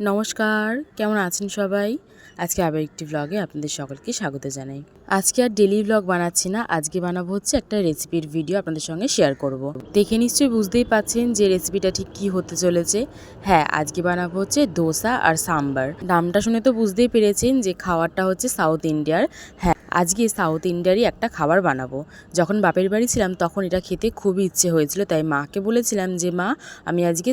নমস্কার, কেমন আছেন সবাই? আজকে আবার একটি ব্লগে আপনাদের সকলকে স্বাগত জানাই। আজকে আর ডেলি ব্লগ বানাচ্ছি না, আজকে বানাবো হচ্ছে একটা রেসিপির ভিডিও আপনাদের সঙ্গে শেয়ার করব। দেখে নিশ্চয়ই বুঝতেই পাচ্ছেন যে রেসিপিটা ঠিক কি হতে চলেছে। হ্যাঁ আজকে বানাবো হচ্ছে দোসা আর সাম্বার। নামটা শুনে তো বুঝতেই পেরেছেন যে খাওয়ারটা হচ্ছে সাউথ ইন্ডিয়ার হ্যাঁ আজকে সাউথ ইন্ডিয়ারই একটা খাবার বানাবো। যখন বাপের বাড়ি ছিলাম তখন এটা খেতে খুবই ইচ্ছে হয়েছিল, তাই মাকে বলেছিলাম যে, মা, আমি আজকে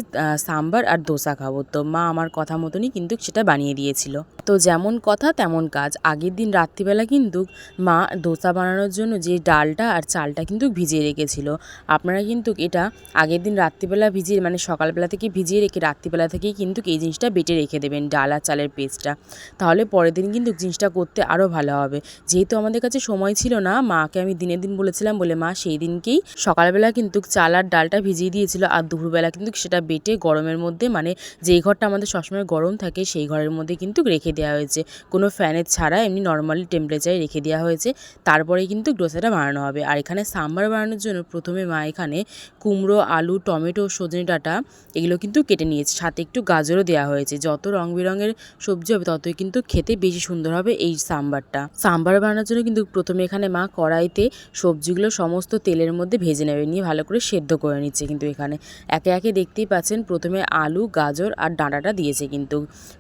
সাম্বার আর দোসা খাব। তো মা আমার কথা মতনই কিন্তু সেটা বানিয়ে দিয়েছিল। তো যেমন কথা তেমন কাজ। আগের দিন রাত্রিবেলা কিন্তু মা দোসা বানানোর জন্য যে ডালটা আর চালটা কিন্তু ভিজিয়ে রেখেছিল। আপনারা কিন্তু এটা আগের দিন রাত্রিবেলা ভিজিয়ে মানে সকালবেলা থেকে ভিজিয়ে রেখে রাত্রিবেলা থেকেই কিন্তু এই জিনিসটা বেটে রেখে দেবেন, ডাল আর চালের পেস্টটা তাহলে পরের দিন কিন্তু জিনিসটা করতে আরও ভালো হবে। যেহেতু আমাদের কাছে সময় ছিল না। মাকে আমি দিনের দিন বলেছিলাম, বলে, মা, সেই দিনকেই সকালবেলা কিন্তু চাল আর ডালটা ভিজিয়ে দিয়েছিল আর দুপুরবেলা কিন্তু সেটা বেটে গরমের মধ্যে মানে যেই ঘরটা আমাদের সবসময় গরম থাকে সেই ঘরের মধ্যে কিন্তু রেখে দেওয়া হয়েছে। কোনো ফ্যানের ছাড়া এমনি নর্মালি টেম্পারেচারে রেখে দেওয়া হয়েছে। তারপরে কিন্তু ডোসাটা বানানো হবে। আর এখানে সাম্বার বানানোর জন্য প্রথমে মা এখানে কুমড়ো, আলু, টমেটো, সজনে ডাঁটা এগুলো কিন্তু কেটে নিয়েছে। সাথে একটু গাজরও দেওয়া হয়েছে। যত রং বেরঙের সবজি হবে ততই কিন্তু খেতে বেশি সুন্দর হবে এই সাম্বারটা। সাম্বার বানানোর জন্য কিন্তু প্রথমে এখানে মা কড়াইতে সবজিগুলো সমস্ত তেলের মধ্যে ভেজে নেবে, নিয়ে ভালো করে সেদ্ধ করে নিচ্ছে কিন্তু এখানে। একে একে দেখতেই পাচ্ছেন প্রথমে আলু, গাজর আর ডাঁটাটা দিয়েছে কিন্তু।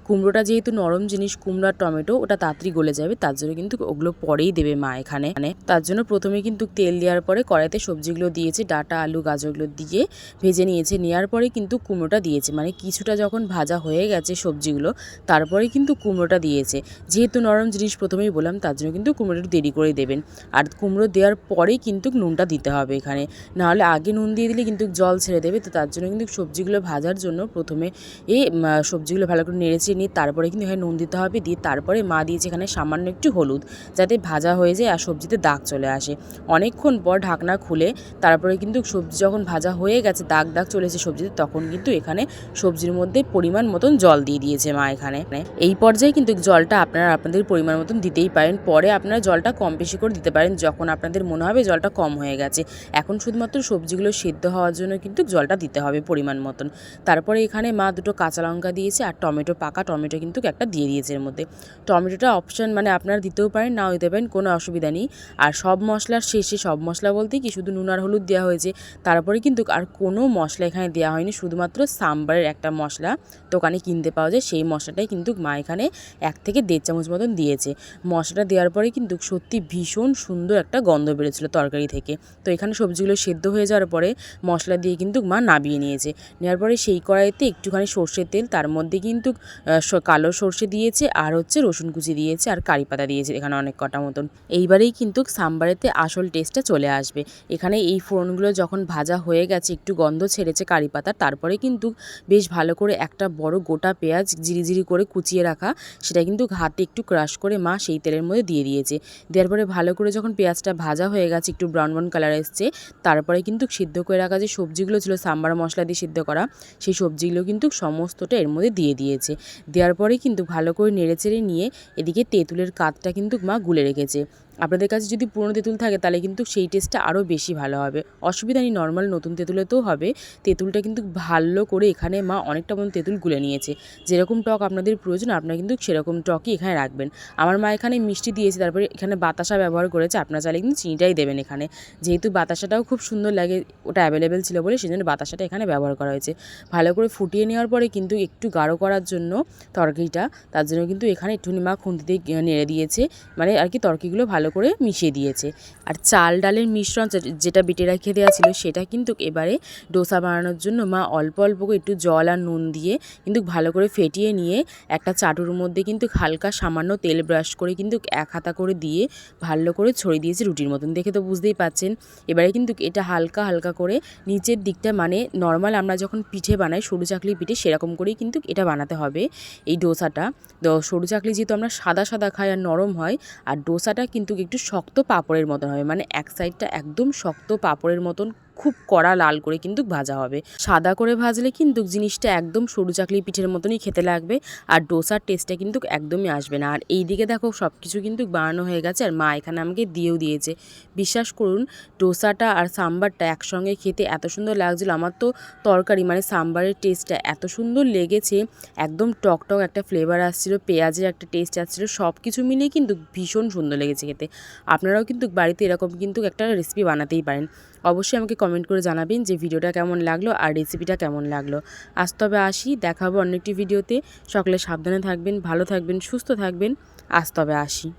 কুমড়োটা যেহেতু নরম জিনিস, কুমড়ো টমেটো, ওটা তাড়াতাড়ি গলে যাবে, তার জন্য কিন্তু ওগুলো পরেই দেবে মা এখানে। মানে তার জন্য প্রথমে কিন্তু তেল দেওয়ার পরে কড়াইতে সবজিগুলো দিয়েছে, ডাটা, আলু, গাজরগুলো দিয়ে ভেজে নিয়েছে, নেওয়ার পরে কিন্তু কুমড়োটা দিয়েছে। মানে কিছুটা যখন ভাজা হয়ে গেছে সবজিগুলো, তারপরে কিন্তু কুমড়োটা দিয়েছে। যেহেতু নরম জিনিস প্রথমেই বললাম, তার জন্য কিন্তু কুমড়োটা একটু দেরি করে দেবেন। আর কুমড়ো দেওয়ার পরেই কিন্তু নুনটা দিতে হবে এখানে। নাহলে আগে নুন দিয়ে দিলে কিন্তু জল ছেড়ে দেবে, তো তার জন্য কিন্তু সবজিগুলো ভাজার জন্য প্রথমে এই সবজিগুলো ভালো করে নেড়েচে নিয়ে তারপরে কিন্তু এখানে নুন দিতে হবে। দিয়ে তারপরে মা দিয়েছে এখানে সামান্য একটু হলুদ, যাতে ভাজা হয়ে যায় আর সবজিতে দাগ চলে আসে। অনেকক্ষণ পর ঢাকনা খুলে তারপরে কিন্তু সবজি যখন ভাজা হয়ে গেছে, দাগ দাগ চলেছে সবজিতে, তখন কিন্তু এখানে সবজির মধ্যে পরিমাণ মতন জল দিয়ে দিয়েছে মা এখানে। এই পর্যায়ে কিন্তু জলটা আপনারা আপনাদের পরিমাণ মতন দিতেই পারেন। পরে আপনারা জলটা কম বেশি করে দিতে পারেন। যখন আপনাদের মনে হবে জলটা কম হয়ে গেছে। এখন শুধুমাত্র সবজিগুলো সিদ্ধ হওয়ার জন্য কিন্তু জলটা দিতে হবে পরিমাণ মতন। তারপরে এখানে মা দুটো কাঁচা লঙ্কা দিয়েছে আর টমেটো পাকা টমেটো কিন্তু একটা দিয়ে দিয়েছে এর মধ্যে। টমেটোটা অপশান মানে আপনারা দিতেও পারেন, নাও দিতে পারেন, কোনো অসুবিধা নেই। আর সব মশলার শেষে, সব মশলা বলতে কি শুধু নুন আর হলুদ দেওয়া হয়েছে। তারপরে কিন্তু আর কোনো মশলা এখানে দেওয়া হয়নি। শুধুমাত্র সাম্বারের একটা মশলা দোকানে কিনতে পাওয়া যায়। সেই মশলাটাই কিন্তু মা এখানে এক থেকে দেড় চামচ মতন দিয়েছে। মশলাটা দেওয়ার পরে কিন্তু সত্যি ভীষণ সুন্দর একটা গন্ধ বেরোচ্ছিলো তরকারি থেকে। তো এখানে সবজিগুলো সেদ্ধ হয়ে যাওয়ার পরে মশলা দিয়ে কিন্তু মা নাবিয়ে নিয়েছে। নেওয়ার পরে সেই কড়াইতে একটুখানি সর্ষের তেল, তার মধ্যে কিন্তু কালো সর্ষে দিয়েছে আর হচ্ছে রসুন কুচি দিয়েছে আর কারি পাতা দিয়েছে এখানে অনেক কটা মতন। এইবারেই কিন্তু সাম্বারেতে আসল টেস্টটা চলে আসবে। এখানে এই ফোড়নগুলো যখন ভাজা হয়ে গেছে, একটু গন্ধ ছেড়েছে কারি পাতার তারপরে কিন্তু বেশ ভালো করে একটা বড় গোটা পেঁয়াজ জিরিজিরি করে কুচিয়ে রাখা, সেটা কিন্তু হাতে একটু ক্রাশ করে মা সেই তেলের মধ্যে দিয়ে দিয়েছে। দেওয়ার পরে ভালো করে যখন পেঁয়াজটা ভাজা হয়ে গেছে, একটু ব্রাউন ব্রাউন কালার এসছে, তারপরে কিন্তু সিদ্ধ করে রাখা যে সবজিগুলো ছিল, সাম্বার মশলা দিয়ে সিদ্ধ করা, সেই সবজিগুলো কিন্তু সমস্তটা এর মধ্যে দিয়ে দিয়েছে। দেওয়ার পরে কিন্তু ভালো করে নেড়েচেড়ে নিয়ে এদিকে তেঁতুলের কাতটা কিন্তু মা গুলে রেখেছে। আপনাদের কাছে যদি পুরনো তেঁতুল থাকে, তাহলে কিন্তু সেই টেস্টটা আরও বেশি ভালো হবে। অসুবিধা নেই নর্মাল নতুন তেঁতুলেতেও হবে। তেঁতুলটা কিন্তু ভালো করে এখানে মা অনেকটা মতন তেঁতুল গুলে নিয়েছে। যেরকম টক আপনাদের প্রয়োজন, আপনারা কিন্তু সেরকম টকই এখানে রাখবেন। আমার মা এখানে মিষ্টি দিয়েছে, তারপরে এখানে বাতাসা ব্যবহার করেছে, আপনারা চাইলে কিন্তু চিনিটাই দেবেন এখানে। যেহেতু বাতাসাটাও খুব সুন্দর লাগে, ওটা অ্যাভেলেবেল ছিল বলে সেই জন্য বাতাসাটা এখানে ব্যবহার করা হয়েছে। ভালো করে ফুটিয়ে নেওয়ার পরে কিন্তু একটু গাঢ় করার জন্য তরকারিটা, তার জন্য কিন্তু এখানে একটুখানি মা খুন্তিতে নেড়ে দিয়েছে। মানে আর কি তরকারিগুলো ভালো করে মিশিয়ে দিয়েছে। আর চাল ডালের মিশ্রণ যেটা বেটে রেখে দেওয়া ছিল সেটা কিন্তু এবারে ডোসা বানানোর জন্য মা অল্প অল্প করে একটু জল আর নুন দিয়ে কিন্তু ভালো করে ফেটিয়ে নিয়ে একটা চাটুর মধ্যে কিন্তু হালকা সামান্য তেল ব্রাশ করে কিন্তু এক হাতা করে দিয়ে ভালো করে ছড়িয়ে দিয়েছে রুটির মতন। দেখে তো বুঝতেই পাচ্ছেন। এবারে কিন্তু এটা হালকা হালকা করে নিচের দিকটা মানে নর্মাল আমরা যখন পিঠে বানাই সরু চাকলি পিঠে সেরকম করেই কিন্তু এটা বানাতে হবে এই ডোসাটা। সরু চাকলি যেহেতু আমরা সাদা সাদা খাই আর নরম হয়, আর ডোসাটা কিন্তু একটু শক্ত পাঁপড়ের মতন হবে। মানে এক সাইডটা একদম শক্ত পাঁপড়ের মতন খুব কড়া লাল করে কিন্তু ভাজা হবে। সাদা করে ভাজলে কিন্তু জিনিসটা একদম সরু চাকলি পিঠের মতনই খেতে লাগবে আর ডোসার টেস্টটা কিন্তু একদমই আসবে না। আর এই দিকে দেখো সব কিছু কিন্তু বানানো হয়ে গেছে আর মা এখানে আমাকে দিয়েও দিয়েছে। বিশ্বাস করুন, ডোসাটা আর সাম্বারটা একসঙ্গে খেতে এত সুন্দর লাগছিল। আমার তো তরকারি মানে সাম্বারের টেস্টটা এত সুন্দর লেগেছে, একদম টক টক একটা ফ্লেভার আসছিল, পেঁয়াজের একটা টেস্ট আসছিল সব কিছু মিলিয়ে কিন্তু ভীষণ সুন্দর লেগেছে খেতে। আপনারাও কিন্তু বাড়িতে এরকম কিন্তু একটা রেসিপি বানাতেই পারেন। অবশ্যই আমাকে কমেন্ট করে জানাবেন যে ভিডিওটা কেমন লাগল আর রেসিপিটা কেমন লাগল। আজ তবে আসি, দেখাবো অন্য একটি ভিডিওতে সকলে সাবধানে থাকবেন, ভালো থাকবেন, সুস্থ থাকবেন। আজ তবে আসি।